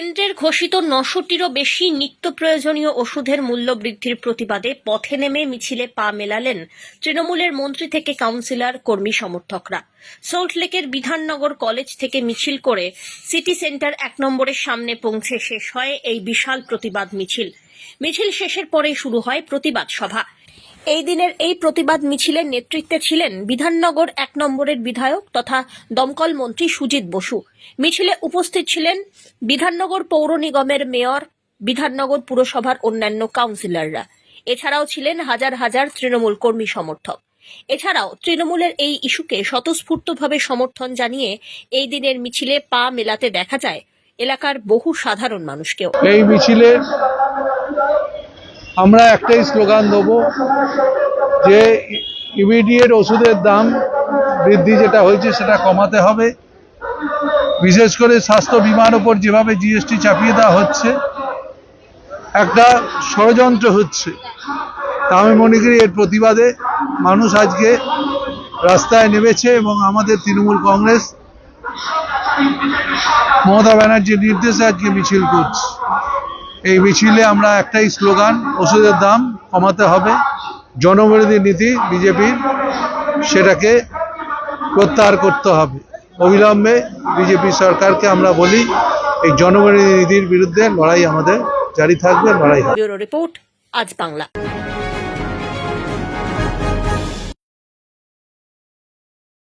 কেন্দ্রের ঘোষিত নশোটিরও বেশি নিত্য প্রয়োজনীয় ওষুধের মূল্য বৃদ্ধির প্রতিবাদে পথে নেমে মিছিলে পা মেলালেন তৃণমূলের মন্ত্রী থেকে কাউন্সিলর, কর্মী সমর্থকরা। সল্টলেকের বিধাননগর কলেজ থেকে মিছিল করে সিটি সেন্টার এক নম্বরের সামনে পৌঁছে শেষ হয় এই বিশাল প্রতিবাদ মিছিল। মিছিল শেষের পরে শুরু হয় প্রতিবাদ সভা। এই দিনের এই প্রতিবাদ মিছিলের নেতৃত্বে ছিলেন বিধাননগর এক নম্বরের বিধায়ক তথা দমকল মন্ত্রী সুজিত বসু। মিছিলে উপস্থিত ছিলেন বিধাননগর পৌর নিগমের মেয়র, বিধাননগর পুরসভার অন্যান্য কাউন্সিলররা। এছাড়াও ছিলেন হাজার হাজার তৃণমূল কর্মী সমর্থক। এছাড়াও তৃণমূলের এই ইস্যুকে স্বতঃস্ফূর্তভাবে সমর্থন জানিয়ে এই দিনের মিছিলে পা মেলাতে দেখা যায় এলাকার বহু সাধারণ মানুষকেও। এই মিছিলে আমরা একটাই স্লোগান দেবো যে ইমিডিয়েট ওষুধের দাম বৃদ্ধি যেটা হয়েছে সেটা কমাতে হবে। বিশেষ করে স্বাস্থ্য বিমার ওপর যেভাবে জিএসটি চাপিয়ে দেওয়া হচ্ছে, একটা ষড়যন্ত্র হচ্ছে। তা আমি মনে করি এর প্রতিবাদে মানুষ আজকে রাস্তায় নেমেছে এবং আমাদের তৃণমূল কংগ্রেস মমতা ব্যানার্জির নির্দেশে আজকে মিছিল করছে। এই মিছিলে আমরা একটাই স্লোগান, ওষুধের দাম কমাতে হবে। জনবিরোধী নীতি বিজেপির, সেটাকে প্রত্যাহার করতে হবে। অবিলম্বে বিজেপি সরকারকে আমরা বলি, এই জনবিরোধী নীতির বিরুদ্ধে লড়াই আমাদের জারি থাকবে, লড়াই রিপোর্ট, আজ বাংলা।